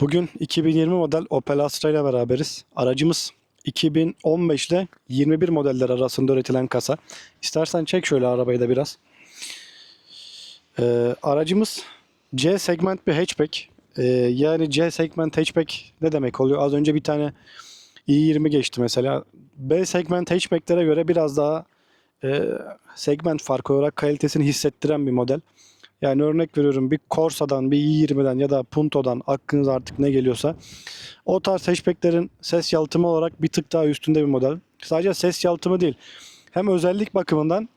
Bugün 2020 model Opel Astra ile beraberiz. Aracımız 2015 ile 21 modeller arasında üretilen kasa. İstersen çek şöyle arabayı da biraz. Ee, aracımız C segment bir hatchback. Ee, yani C segment hatchback ne demek oluyor? Az önce bir tane i20 geçti mesela. B segment hatchbacklere göre biraz daha e, segment farkı olarak kalitesini hissettiren bir model. Yani örnek veriyorum bir Corsa'dan, bir i20'den ya da Punto'dan aklınıza artık ne geliyorsa o tarz hatchbacklerin ses yalıtımı olarak bir tık daha üstünde bir model. Sadece ses yalıtımı değil. Hem özellik bakımından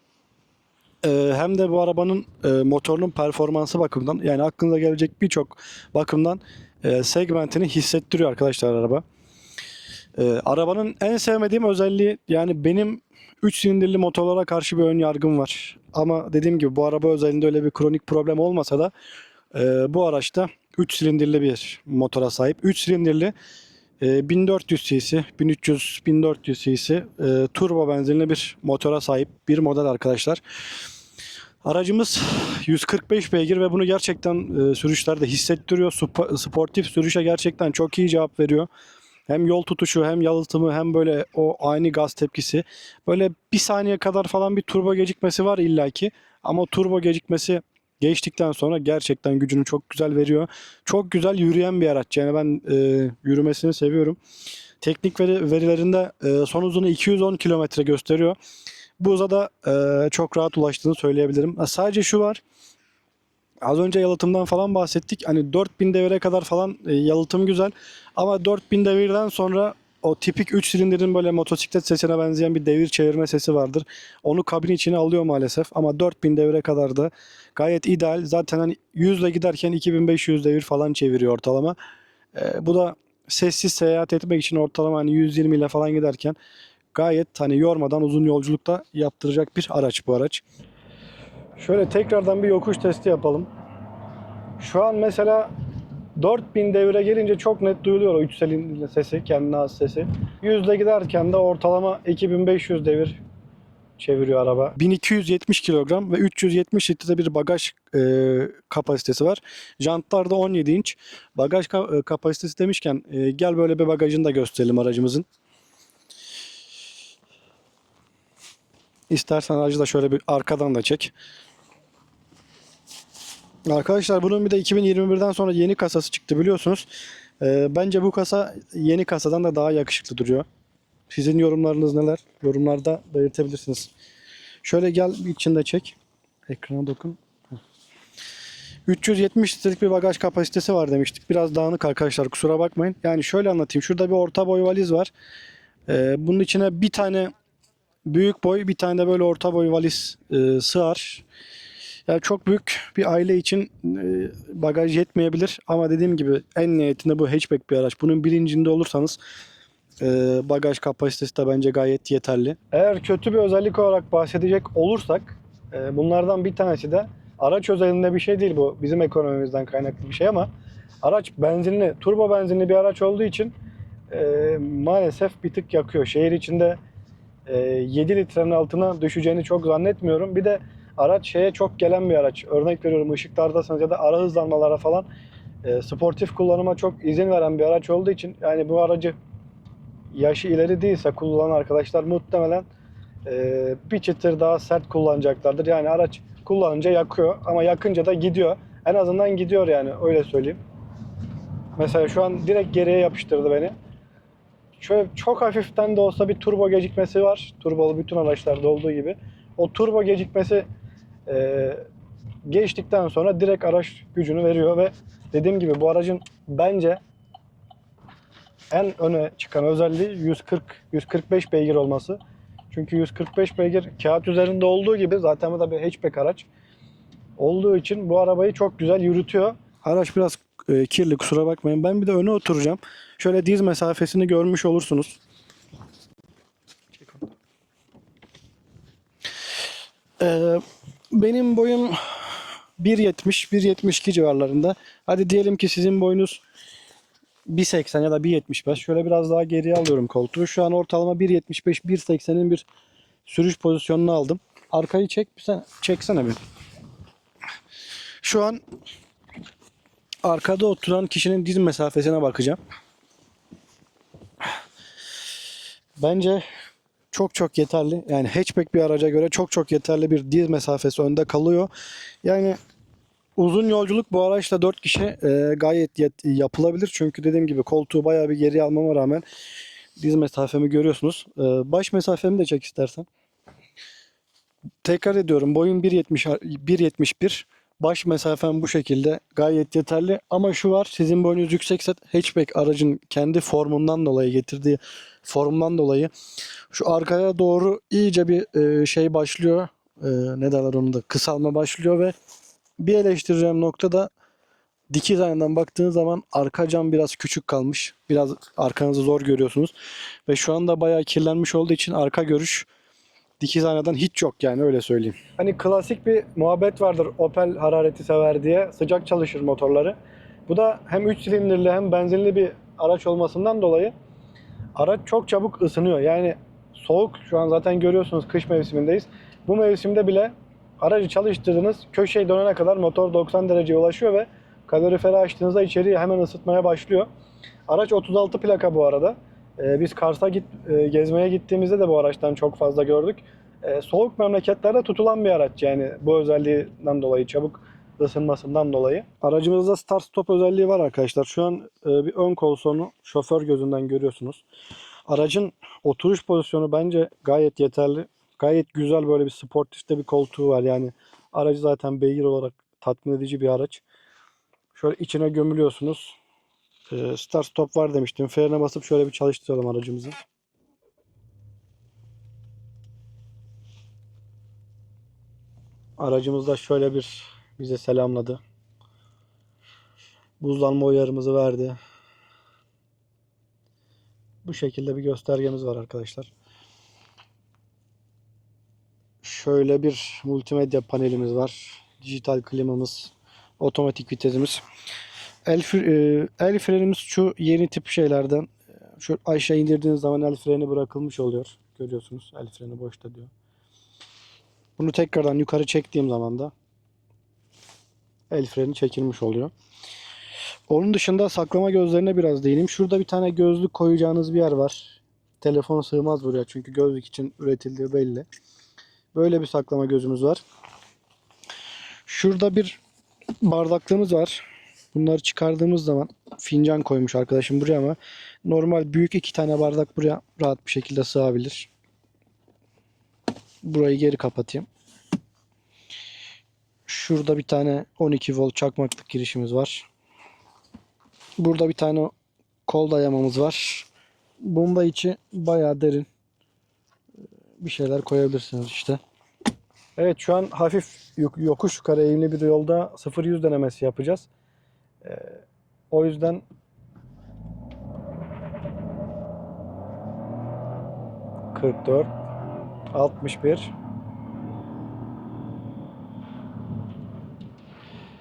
e, hem de bu arabanın e, motorunun performansı bakımından yani aklınıza gelecek birçok bakımdan e, segmentini hissettiriyor arkadaşlar araba. Arabanın en sevmediğim özelliği yani benim 3 silindirli motorlara karşı bir ön yargım var. Ama dediğim gibi bu araba özelinde öyle bir kronik problem olmasa da e, bu araçta 3 silindirli bir motora sahip. 3 silindirli e, 1400 cc, 1300 1400 cc e, turbo benzinli bir motora sahip bir model arkadaşlar. Aracımız 145 beygir ve bunu gerçekten e, sürüşlerde hissettiriyor. Sp- sportif sürüşe gerçekten çok iyi cevap veriyor. Hem yol tutuşu hem yalıtımı hem böyle o ani gaz tepkisi. Böyle bir saniye kadar falan bir turbo gecikmesi var illaki. Ama turbo gecikmesi geçtikten sonra gerçekten gücünü çok güzel veriyor. Çok güzel yürüyen bir araç. Yani ben e, yürümesini seviyorum. Teknik veri, verilerinde e, son hızını 210 kilometre gösteriyor. Bu hıza da e, çok rahat ulaştığını söyleyebilirim. Sadece şu var. Az önce yalıtımdan falan bahsettik. Hani 4000 devire kadar falan e, yalıtım güzel. Ama 4000 devirden sonra o tipik 3 silindirin böyle motosiklet sesine benzeyen bir devir çevirme sesi vardır. Onu kabin içine alıyor maalesef. Ama 4000 devire kadar da gayet ideal. Zaten hani 100 ile giderken 2500 devir falan çeviriyor ortalama. E, bu da sessiz seyahat etmek için ortalama hani 120 ile falan giderken gayet hani yormadan uzun yolculukta yaptıracak bir araç bu araç. Şöyle tekrardan bir yokuş testi yapalım. Şu an mesela 4000 devire gelince çok net duyuluyor o 3 silindirli sesi, kendine has sesi. 100 ile giderken de ortalama 2500 devir çeviriyor araba. 1270 kilogram ve 370 litre bir bagaj e, kapasitesi var. Jantlar da 17 inç. Bagaj ka- e, kapasitesi demişken e, gel böyle bir bagajını da gösterelim aracımızın. İstersen aracı da şöyle bir arkadan da çek. Arkadaşlar bunun bir de 2021'den sonra yeni kasası çıktı biliyorsunuz. Ee, bence bu kasa yeni kasadan da daha yakışıklı duruyor. Sizin yorumlarınız neler? Yorumlarda belirtebilirsiniz. Şöyle gel içinde çek. Ekrana dokun. Heh. 370 litrelik bir bagaj kapasitesi var demiştik. Biraz dağınık arkadaşlar kusura bakmayın. Yani şöyle anlatayım. Şurada bir orta boy valiz var. Ee, bunun içine bir tane büyük boy bir tane de böyle orta boy valiz e, sığar. Yani çok büyük bir aile için e, bagaj yetmeyebilir ama dediğim gibi en nihayetinde bu hatchback bir araç. Bunun bilincinde olursanız e, bagaj kapasitesi de bence gayet yeterli. Eğer kötü bir özellik olarak bahsedecek olursak e, bunlardan bir tanesi de araç özelinde bir şey değil bu. Bizim ekonomimizden kaynaklı bir şey ama araç benzinli, turbo benzinli bir araç olduğu için maalesef bir tık yakıyor. Şehir içinde e, 7 litrenin altına düşeceğini çok zannetmiyorum. Bir de araç şeye çok gelen bir araç. Örnek veriyorum ışıklardasınız ya da ara hızlanmalara falan e, sportif kullanıma çok izin veren bir araç olduğu için yani bu aracı yaşı ileri değilse kullanan arkadaşlar muhtemelen e, bir çıtır daha sert kullanacaklardır. Yani araç kullanınca yakıyor ama yakınca da gidiyor. En azından gidiyor yani öyle söyleyeyim. Mesela şu an direkt geriye yapıştırdı beni. Şöyle çok hafiften de olsa bir turbo gecikmesi var. Turbolu bütün araçlarda olduğu gibi. O turbo gecikmesi e, geçtikten sonra direkt araç gücünü veriyor ve dediğim gibi bu aracın bence en öne çıkan özelliği 140 145 beygir olması. Çünkü 145 beygir kağıt üzerinde olduğu gibi zaten bu da bir hatchback araç olduğu için bu arabayı çok güzel yürütüyor. Araç biraz e, kirli kusura bakmayın. Ben bir de öne oturacağım. Şöyle diz mesafesini görmüş olursunuz. Ee, benim boyum 1.70, 1.72 civarlarında. Hadi diyelim ki sizin boyunuz 1.80 ya da 1.75. Şöyle biraz daha geriye alıyorum koltuğu. Şu an ortalama 1.75, 1.80'in bir sürüş pozisyonunu aldım. Arkayı çek, sen çeksene bir. Şu an arkada oturan kişinin diz mesafesine bakacağım. Bence çok çok yeterli. Yani hatchback bir araca göre çok çok yeterli bir diz mesafesi önde kalıyor. Yani uzun yolculuk bu araçla 4 kişi e, gayet yet- yapılabilir. Çünkü dediğim gibi koltuğu bayağı bir geriye almama rağmen diz mesafemi görüyorsunuz. E, baş mesafemi de çek istersen. Tekrar ediyorum boyum 1.70 1.71. Baş mesafem bu şekilde gayet yeterli. Ama şu var sizin boyunuz yüksekse hatchback aracın kendi formundan dolayı getirdiği formdan dolayı şu arkaya doğru iyice bir e, şey başlıyor. E, ne derler onu da kısalma başlıyor ve bir eleştireceğim nokta da dikiz aynadan baktığınız zaman arka cam biraz küçük kalmış. Biraz arkanızı zor görüyorsunuz. Ve şu anda bayağı kirlenmiş olduğu için arka görüş dikiz aynadan hiç yok yani öyle söyleyeyim. Hani klasik bir muhabbet vardır Opel harareti sever diye. Sıcak çalışır motorları. Bu da hem 3 silindirli hem benzinli bir araç olmasından dolayı araç çok çabuk ısınıyor. Yani soğuk şu an zaten görüyorsunuz kış mevsimindeyiz. Bu mevsimde bile aracı çalıştırdınız köşeyi dönene kadar motor 90 dereceye ulaşıyor ve kaloriferi açtığınızda içeriği hemen ısıtmaya başlıyor. Araç 36 plaka bu arada. Ee, biz Kars'a git, e, gezmeye gittiğimizde de bu araçtan çok fazla gördük. Ee, soğuk memleketlerde tutulan bir araç yani bu özelliğinden dolayı çabuk ısınmasından dolayı. Aracımızda start stop özelliği var arkadaşlar. Şu an e, bir ön konsolu şoför gözünden görüyorsunuz. Aracın oturuş pozisyonu bence gayet yeterli. Gayet güzel böyle bir sportifte bir koltuğu var. Yani aracı zaten beygir olarak tatmin edici bir araç. Şöyle içine gömülüyorsunuz. Ee, start stop var demiştim. Frene basıp şöyle bir çalıştıralım aracımızı. Aracımız da şöyle bir bize selamladı. Buzlanma uyarımızı verdi. Bu şekilde bir göstergemiz var arkadaşlar. Şöyle bir multimedya panelimiz var. Dijital klimamız, otomatik vitesimiz. El, fre- e, el frenimiz şu yeni tip şeylerden. Şu aşağı indirdiğiniz zaman el freni bırakılmış oluyor. Görüyorsunuz el freni boşta diyor. Bunu tekrardan yukarı çektiğim zaman da el freni çekilmiş oluyor. Onun dışında saklama gözlerine biraz değineyim. Şurada bir tane gözlük koyacağınız bir yer var. Telefon sığmaz buraya çünkü gözlük için üretildiği belli. Böyle bir saklama gözümüz var. Şurada bir bardaklığımız var. Bunları çıkardığımız zaman fincan koymuş arkadaşım buraya ama normal büyük iki tane bardak buraya rahat bir şekilde sığabilir. Burayı geri kapatayım. Şurada bir tane 12 volt çakmaklık girişimiz var. Burada bir tane kol dayamamız var. Bomba içi bayağı derin. Bir şeyler koyabilirsiniz işte. Evet şu an hafif yok- yokuş yukarı eğimli bir yolda 0-100 denemesi yapacağız. Ee, o yüzden kırk dört, altmış bir,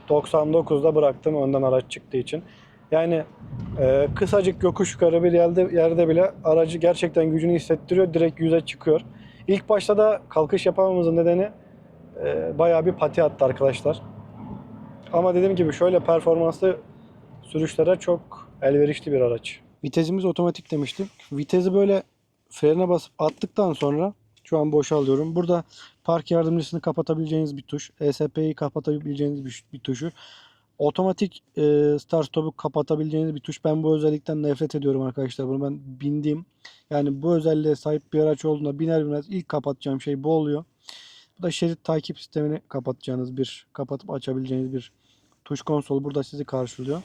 doksan dokuzda bıraktım önden araç çıktığı için. Yani e, kısacık yokuş yukarı bir yerde, yerde bile aracı gerçekten gücünü hissettiriyor. Direkt yüze çıkıyor. İlk başta da kalkış yapamamızın nedeni e, bayağı bir pati attı arkadaşlar. Ama dediğim gibi şöyle performanslı sürüşlere çok elverişli bir araç. Vitesimiz otomatik demiştim. Vitesi böyle frene basıp attıktan sonra şu an boşalıyorum. Burada park yardımcısını kapatabileceğiniz bir tuş. ESP'yi kapatabileceğiniz bir, bir tuşu. Otomatik e, start stop'u kapatabileceğiniz bir tuş. Ben bu özellikten nefret ediyorum arkadaşlar. Bunu ben bindiğim yani bu özelliğe sahip bir araç olduğunda biner binmez ilk kapatacağım şey bu oluyor. Bu da şerit takip sistemini kapatacağınız bir, kapatıp açabileceğiniz bir tuş konsol burada sizi karşılıyor.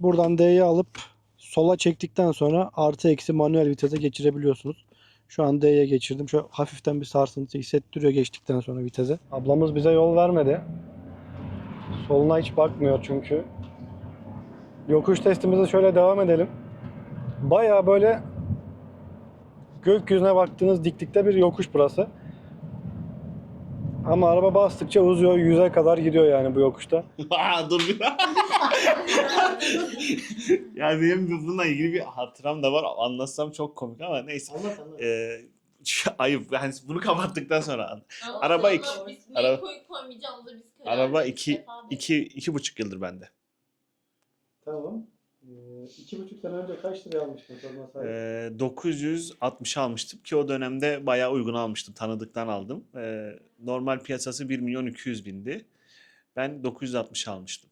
Buradan D'yi alıp sola çektikten sonra artı eksi manuel vitese geçirebiliyorsunuz. Şu an D'ye geçirdim. Şu hafiften bir sarsıntı hissettiriyor geçtikten sonra vitese. Ablamız bize yol vermedi. Soluna hiç bakmıyor çünkü. Yokuş testimize şöyle devam edelim. Baya böyle gökyüzüne baktığınız diklikte bir yokuş burası. Ama araba bastıkça uzuyor. Yüze kadar gidiyor yani bu yokuşta. Aa, dur bir yani benim de bununla ilgili bir hatıram da var. Anlatsam çok komik ama neyse. Anlat anlat. Ee, ayıp. Yani bunu kapattıktan sonra an- Ama Araba iki- Biz araba- araba, koy, biz karar araba verdik iki, iki, iki buçuk yıldır bende. Tamam. Ee, iki buçuk sene önce kaç liraya almıştın sorma sahibi? Ee, 960 almıştım ki o dönemde bayağı uygun almıştım. Tanıdıktan aldım. Ee, normal piyasası 1 milyon 200 bindi. Ben 960 almıştım.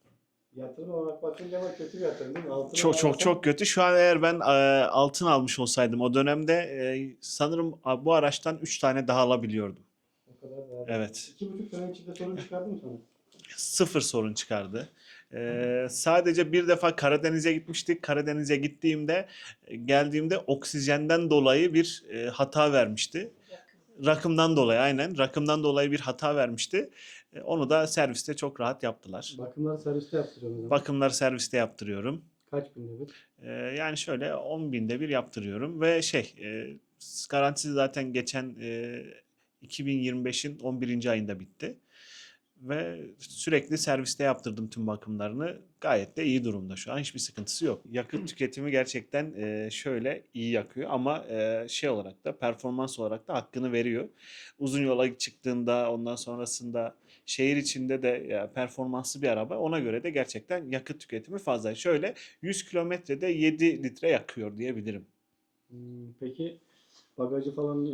Yatırım olarak bakınca ama kötü bir yatırım değil mi? Altına Çok çok çok kötü. Şu an eğer ben e, altın almış olsaydım o dönemde e, sanırım bu araçtan 3 tane daha alabiliyordum. O kadar değerli. Evet. İki buçuk sene içinde sorun çıkardı mı sana? Sıfır sorun çıkardı. Ee, sadece bir defa Karadeniz'e gitmiştik. Karadeniz'e gittiğimde e, geldiğimde oksijenden dolayı bir e, hata vermişti. Rakımdan dolayı aynen. Rakımdan dolayı bir hata vermişti. E, onu da serviste çok rahat yaptılar. Bakımları serviste yaptırıyorsun o zaman. Bakımları serviste yaptırıyorum. Kaç binde bir? Ee, yani şöyle 10 binde bir yaptırıyorum ve şey e, garantisi zaten geçen e, 2025'in 11. ayında bitti. Ve sürekli serviste yaptırdım tüm bakımlarını. Gayet de iyi durumda şu an. Hiçbir sıkıntısı yok. Yakıt tüketimi gerçekten e, şöyle iyi yakıyor ama e, şey olarak da performans olarak da hakkını veriyor. Uzun yola çıktığında ondan sonrasında şehir içinde de ya, performanslı bir araba. Ona göre de gerçekten yakıt tüketimi fazla. Şöyle 100 kilometrede 7 litre yakıyor diyebilirim. Hmm, peki bagajı falan e,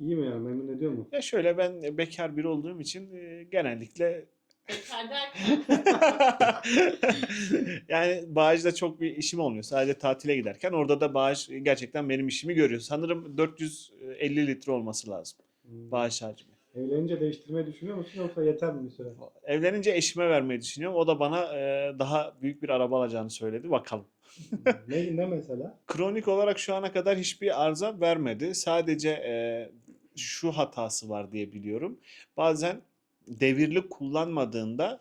iyi mi yani? Memnun ediyor mu? Ya şöyle ben bekar biri olduğum için e, genellikle Bekar derken yani bağışta çok bir işim olmuyor. Sadece tatile giderken orada da bağış gerçekten benim işimi görüyor. Sanırım 450 litre olması lazım Hmm. bağış hacmi. Evlenince değiştirmeyi düşünüyor musun yoksa yeter mi bir süre? Evlenince eşime vermeyi düşünüyorum. O da bana e, daha büyük bir araba alacağını söyledi. Bakalım. ne, ne mesela? Kronik olarak şu ana kadar hiçbir arıza vermedi. Sadece e, şu hatası var diye biliyorum. Bazen devirli kullanmadığında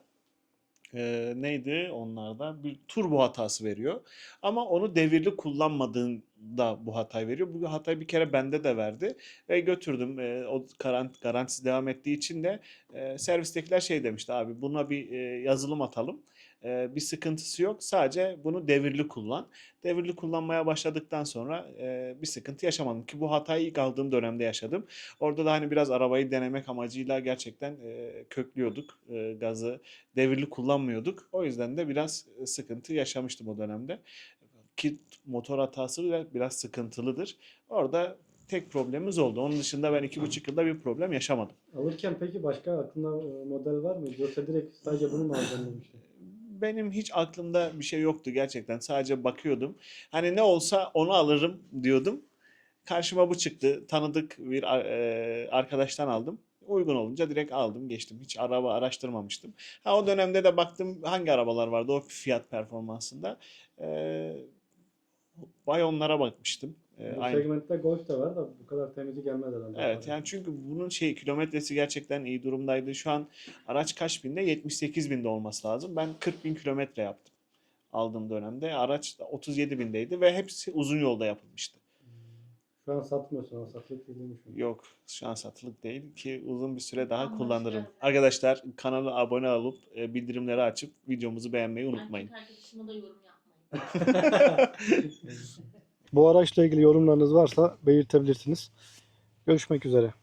e, neydi onlarda bir turbo hatası veriyor. Ama onu devirli kullanmadığında bu hatayı veriyor. Bu hatayı bir kere bende de verdi ve götürdüm. E, o garant, garantisi devam ettiği için de e, servistekiler şey demişti abi buna bir e, yazılım atalım. Bir sıkıntısı yok. Sadece bunu devirli kullan. Devirli kullanmaya başladıktan sonra bir sıkıntı yaşamadım ki bu hatayı ilk aldığım dönemde yaşadım. Orada da hani biraz arabayı denemek amacıyla gerçekten köklüyorduk gazı. Devirli kullanmıyorduk. O yüzden de biraz sıkıntı yaşamıştım o dönemde. Ki motor hatası biraz, sıkıntılıdır. Orada tek problemimiz oldu. Onun dışında ben iki buçuk yılda bir problem yaşamadım. Alırken peki başka aklında model var mı? Yoksa direkt sadece bunu mu alacaksın demiştin? Benim hiç aklımda bir şey yoktu gerçekten. Sadece bakıyordum. Hani ne olsa onu alırım diyordum. Karşıma bu çıktı. Tanıdık bir e, arkadaştan aldım. Uygun olunca direkt aldım geçtim. Hiç araba araştırmamıştım. Ha o dönemde de baktım hangi arabalar vardı o fiyat performansında. E, Bay onlara bakmıştım. E, Bu aynı. segmentte Golf de var da bu kadar temizi gelmez herhalde. Evet yani çünkü bunun şey kilometresi gerçekten iyi durumdaydı. Şu an araç kaç binde? 78 binde olması lazım. Ben 40 bin kilometre yaptım aldığım dönemde. Araç da 37 bindeydi ve hepsi uzun yolda yapılmıştı. Şu an satmıyorsun ama satılık değil mi? Yok şu an satılık değil ki uzun bir süre daha Anlaşıldı. kullanırım. Arkadaşlar kanala abone olup e, bildirimleri açıp videomuzu beğenmeyi unutmayın. erkek arkadaşıma da yorum yapmayın. Bu araçla ilgili yorumlarınız varsa belirtebilirsiniz. Görüşmek üzere.